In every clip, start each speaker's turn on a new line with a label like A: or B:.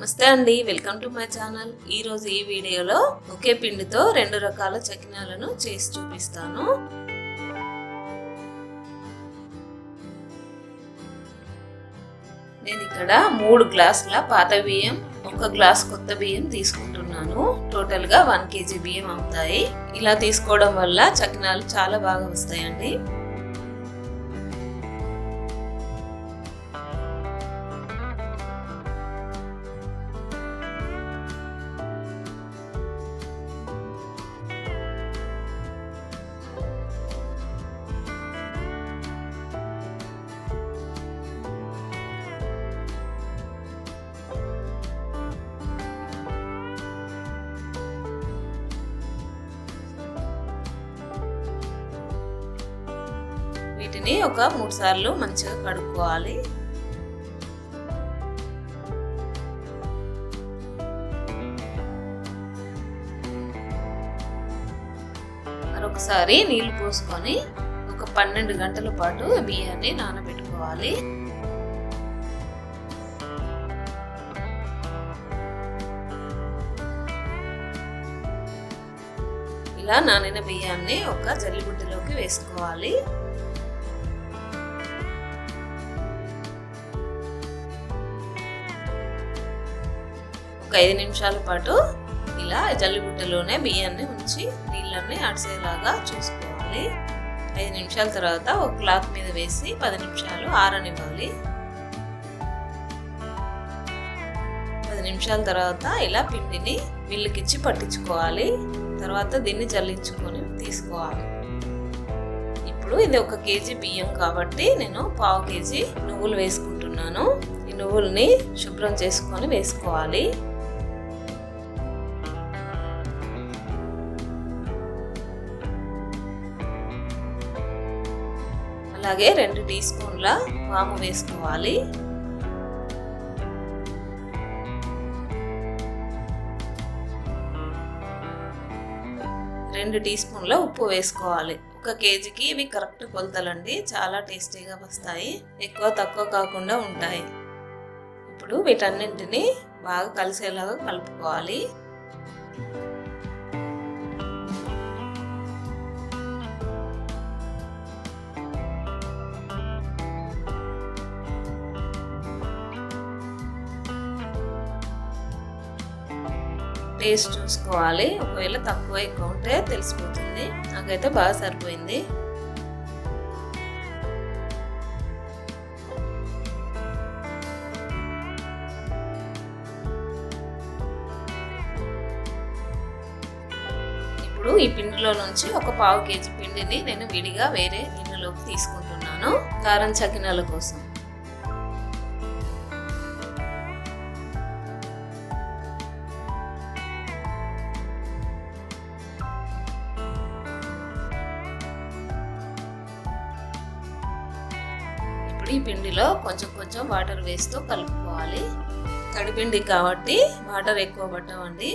A: నమస్తే అండి welcome to my channel. ఈ రోజు ఈ వీడియోలో ఒకే పిండితో రెండు రకాల చకినాలను చేసి చూపిస్తాను. నేను ఇక్కడ మూడు గ్లాసుల పాత బియ్యం ఒక గ్లాస్ కొత్త బియ్యం తీసుకుంటున్నాను. టోటల్గా వన్ కేజీ బియ్యం అవుతాయి. ఇలా తీసుకోవడం వల్ల చకినాలు చాలా బాగా వస్తాయండి. వీటిని ఒక మూడు సార్లు మంచిగా కడుక్కోవాలి. మరొకసారి నీళ్ళు పోసుకొని ఒక పన్నెండు గంటల పాటు బియ్యాన్ని నానబెట్టుకోవాలి. ఇలా నానిన బియ్యాన్ని ఒక జల్లిగుడ్డలోకి వేసుకోవాలి. ఒక ఐదు నిమిషాల పాటు ఇలా జల్లిబుట్టలోనే బియ్యాన్ని ఉంచి నీళ్ళని అడిసేలాగా చూసుకోవాలి. ఐదు నిమిషాల తర్వాత ఒక క్లాత్ మీద వేసి పది నిమిషాలు ఆరనివ్వాలి. పది నిమిషాల తర్వాత ఇలా పిండిని మిల్లుకిచ్చి పట్టించుకోవాలి. తర్వాత దీన్ని జల్లించుకొని తీసుకోవాలి. ఇప్పుడు ఇది ఒక కేజీ బియ్యం కాబట్టి నేను పావు కేజీ నువ్వులు వేసుకుంటున్నాను. ఈ నువ్వుల్ని శుభ్రం చేసుకొని వేసుకోవాలి. అలాగే రెండు టీ స్పూన్ల వాము వేసుకోవాలి. రెండు టీ స్పూన్ల ఉప్పు వేసుకోవాలి. ఒక కేజీకి ఇవి కరెక్ట్ కొలతలండి. చాలా టేస్టీగా వస్తాయి. ఎక్కువ తక్కువ కాకుండా ఉంటాయి. ఇప్పుడు వీటన్నింటిని బాగా కలిసేలాగా కలుపుకోవాలి. టేస్ట్ చూసుకోవాలి. ఒకవేళ తక్కువ ఎక్కువ ఉంటే తెలిసిపోతుంది. నాకైతే బాగా సరిపోయింది. ఇప్పుడు ఈ పిండిలో నుంచి ఒక పావు కేజీ పిండిని నేను విడిగా వేరే గిన్నెలోకి తీసుకుంటున్నాను. కారం చకినాల కోసం. ఇప్పుడు పిండిలో కొంచెం కొంచెం వాటర్ వేస్తూ కలుపుకోవాలి. తడిపిండి కాబట్టి వాటర్ ఎక్కువ పట్టవండి.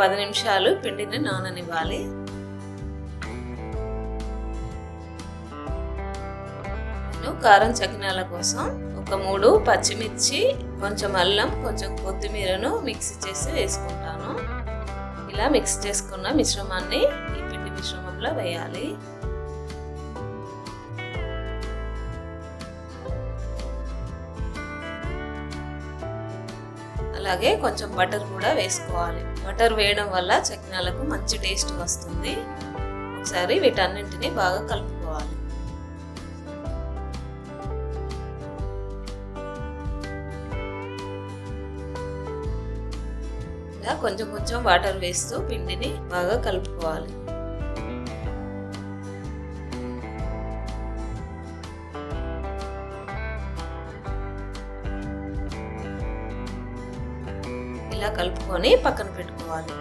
A: పది నిమిషాలు పిండిని నాననివ్వాలి. నేను కారం చకినాల కోసం ఒక మూడు పచ్చిమిర్చి కొంచెం అల్లం కొంచెం కొత్తిమీరను మిక్స్ చేసి వేసుకుంటాను. ఇలా మిక్స్ చేసుకున్న మిశ్రమాన్ని ఈ పిండి మిశ్రమంలో వేయాలి. అలాగే కొంచెం బటర్ కూడా వేసుకోవాలి. బటర్ వేయడం వల్ల చక్నాలకు మంచి టేస్ట్ వస్తుంది. ఒకసారి వీటన్నింటిని బాగా కలుపుకోవాలి. ఇలా కొంచెం కొంచెం వాటర్ వేస్తూ పిండిని బాగా కలుపుకోవాలి. ఇలా కలుపుకొని పక్కన పెట్టుకోవాలి.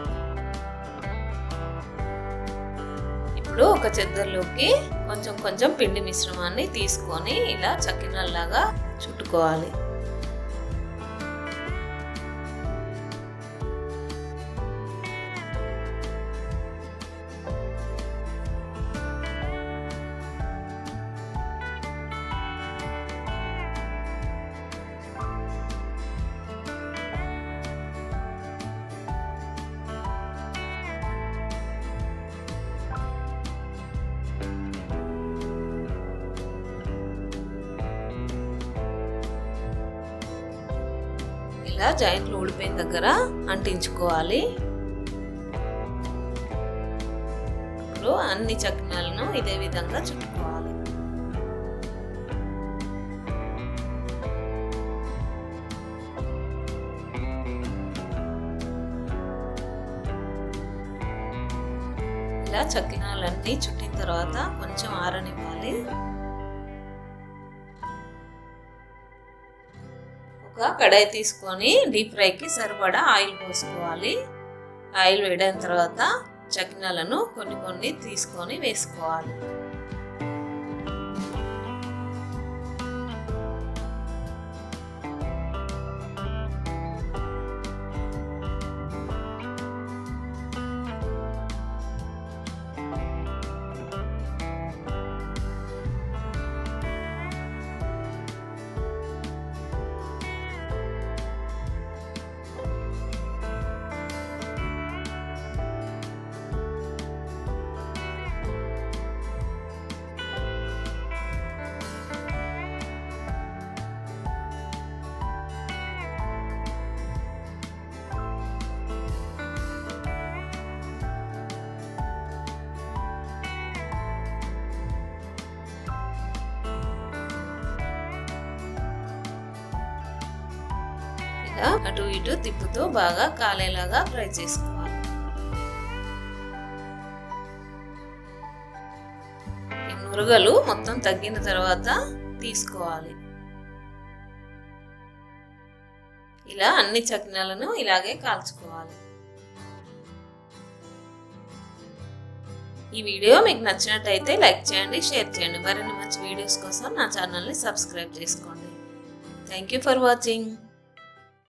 A: ఇప్పుడు ఒక చెద్దర్లోకి కొంచెం కొంచెం పిండి మిశ్రమాన్ని తీసుకొని ఇలా చక్కినల్లాగా చుట్టుకోవాలి. ఇలా జాయింట్లు ఊడిపోయిన దగ్గర అంటించుకోవాలి. ఇప్పుడు అన్ని చక్నాలను ఇదే విధంగా చుట్టుకోవాలి. ఇలా చక్కినాలన్నీ చుట్టిన తర్వాత కొంచెం ఆరనివ్వాలి. ఒక కడాయి తీసుకొని డీప్ ఫ్రైకి సరిపడా ఆయిల్ పోసుకోవాలి. ఆయిల్ వేయడం తర్వాత చకినాలను కొన్ని కొన్ని తీసుకొని వేసుకోవాలి. ఇలా అటు ఇటు తిప్పుతూ బాగా కాలేలాగా ఫ్రై చేసుకోవాలి. ఈ మొత్తం తగ్గిన తర్వాత తీసుకోవాలి. ఇలా అన్ని చక్నాలను ఇలాగే కాల్చుకోవాలి. ఈ వీడియో మీకు నచ్చినట్టయితే లైక్ చేయండి షేర్ చేయండి. మరిన్ని మంచి వీడియోస్ కోసం నా ఛానల్ని సబ్స్క్రైబ్ చేసుకోండి. Thank you for watching.